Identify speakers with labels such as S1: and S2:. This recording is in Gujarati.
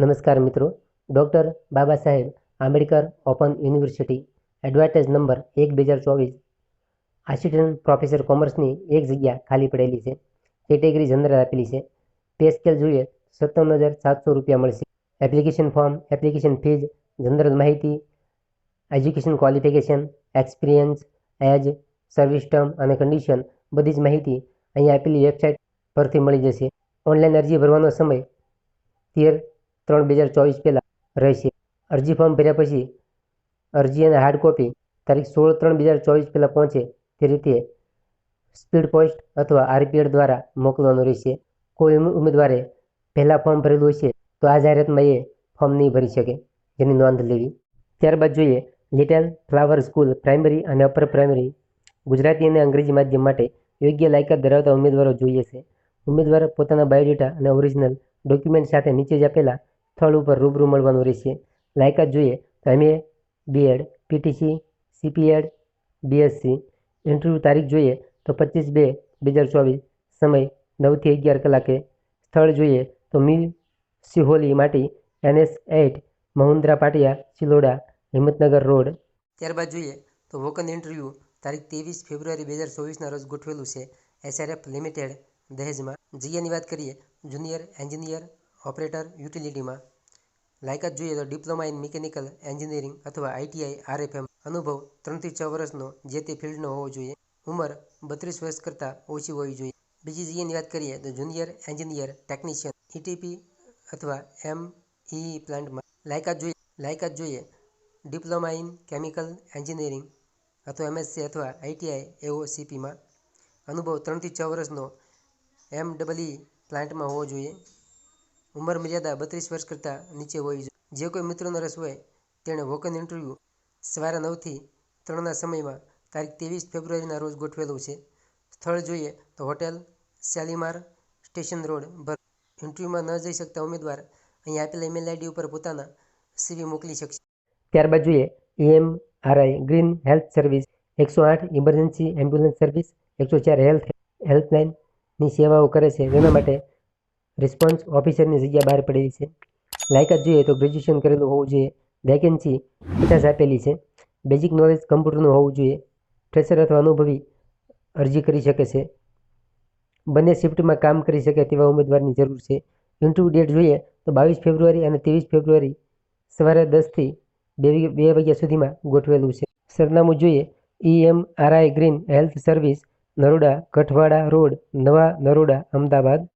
S1: નમસ્કાર મિત્રો. Doctor Baba Saheb Ambedkar open university advertise number એક બે હજાર ચોવીસ આસિસ્ટન્ટ પ્રોફેસર કોમર્સની એક જગ્યા ખાલી પડેલી છે. કેટેગરી જનરલ આપેલી છે. પે સ્કેલ જોઈએ સત્તાવન હજાર સાતસો રૂપિયા મળશે. Application form, application fees, general માહિતી, education qualification, experience, age, service term અને કન્ડિશન બધી જ માહિતી અહીં આપેલી વેબસાઇટ પરથી મળી જશે. ઓનલાઈન અરજી ભરવાનો સમય તેર ત્રણ બે હજાર ચોવીસ પહેલાં રહેશે. અરજી ફોર્મ ભર્યા પછી અરજી અને હાર્ડ કોપી તારીખ સોળ ત્રણ બે હજાર ચોવીસ પહેલાં પહોંચે તે રીતે સ્પીડ પોસ્ટ અથવા આરપીએડ દ્વારા મોકલવાનું રહેશે. કોઈ ઉમેદવારે પહેલાં ફોર્મ ભરેલું હશે તો આ જાહેરાતમાં એ ફોર્મ નહીં ભરી શકે જેની નોંધ લેવી. ત્યારબાદ જોઈએ લિટલ ફ્લાવર સ્કૂલ પ્રાઇમરી અને અપર પ્રાઇમરી ગુજરાતી અને અંગ્રેજી માધ્યમ માટે યોગ્ય લાયકાત ધરાવતા ઉમેદવારો જોઈએ છે. ઉમેદવાર પોતાના બાયોડેટા અને ઓરિજિનલ ડોક્યુમેન્ટ સાથે નીચે જ આપેલા સ્થળ ઉપર રૂબરૂ મળવાનું રહેશે. લાયકાત જોઈએ તો MA BEd PTC CPEd BSc interview તારીખ જોઈએ તો પચીસ બે બે હજાર ચોવીસ, સમય નવથી અગિયાર કલાકે. સ્થળ જોઈએ તો મી સિહોલી માટી એનએસ એઇટ મહુન્દ્રા પાટિયા ચિલોડા હિંમતનગર રોડ. ત્યારબાદ જોઈએ તો વોકન ઇન્ટરવ્યૂ તારીખ ત્રેવીસ ફેબ્રુઆરી બે હજાર ચોવીસના રોજ ગોઠવેલું છે. એસઆરએફ લિમિટેડ દહેજમાં. જગ્યાની વાત કરીએ, જુનિયર, એન્જિનિયર ઓપરેટર યુટિલિટીમાં. લાયકાત જોઈએ તો ડિપ્લોમા ઇન મિકેનિકલ એન્જિનિયરિંગ અથવા આઈટીઆઈ આરએફએમ. અનુભવ ત્રણથી છ વર્ષનો, જે તે ફિલ્ડનો હોવો જોઈએ. ઉંમર બત્રીસ વર્ષ કરતાં ઓછી હોવી જોઈએ. બીજી જગ્યાની વાત કરીએ તો જુનિયર એન્જિનિયર ટેકનિશિયન ઈટીપી અથવા એમ ઈ પ્લાન્ટમાં. લાયકાત જોઈએ લાયકાત જોઈએ. ડિપ્લોમા ઇન કેમિકલ એન્જિનિયરિંગ અથવા એમએસસી અથવા આઈટીઆઈ એઓસીપીમાં અનુભવ ત્રણથી છ વર્ષનો, એમ ડબલઈ પ્લાન્ટમાં હોવો જોઈએ. ઉંમર મર્યાદા બત્રીસ વર્ષ કરતાં નીચે હોવી જોઈએ જે કોઈ મિત્રોનો રસ હોય, તેણે વોકન ઇન્ટરવ્યૂ સવારે નવથી ત્રણના સમયમાં તારીખ ત્રેવીસ ફેબ્રુઆરીના રોજ ગોઠવેલું છે. સ્થળ જોઈએ તો હોટેલ, શાલીમાર સ્ટેશન રોડ ભર ઇન્ટરવ્યૂમાં ન જઈ શકતા ઉમેદવાર અહીં આપેલા ઈમેલ આઈડી ઉપર પોતાના સીવી મોકલી શકશે. ત્યારબાદ જોઈએ EM RI green health service, એકસો આઠ ઇમરજન્સી એમ્બ્યુલન્સ સર્વિસ, એકસો ચાર હેલ્થ હેલ્પલાઇનની સેવાઓ કરે છે. જેના માટે રિસ્પોન્સ ઓફિસરની જગ્યા બહાર પડેલી છે. લાયકાત જોઈએ તો ગ્રેજ્યુએશન કરેલું હોવું જોઈએ. વેકેન્સી પચાસ આપેલી છે. બેઝિક નોલેજ કમ્પ્યુટરનું હોવું જોઈએ. ફ્રેશર અથવા અનુભવી અરજી કરી શકે છે. બંને શિફ્ટમાં કામ કરી શકે તેવા ઉમેદવારની જરૂર છે. ઇન્ટરવ્યૂ ડેટ જોઈએ તો બાવીસ ફેબ્રુઆરી અને ત્રેવીસ ફેબ્રુઆરી સવારે દસથી બે બે વાગ્યા સુધીમાં ગોઠવેલું છે. સરનામું જોઈએ. EM RI green health service Naroda Kathwada road, નવા નરોડા, અમદાવાદ.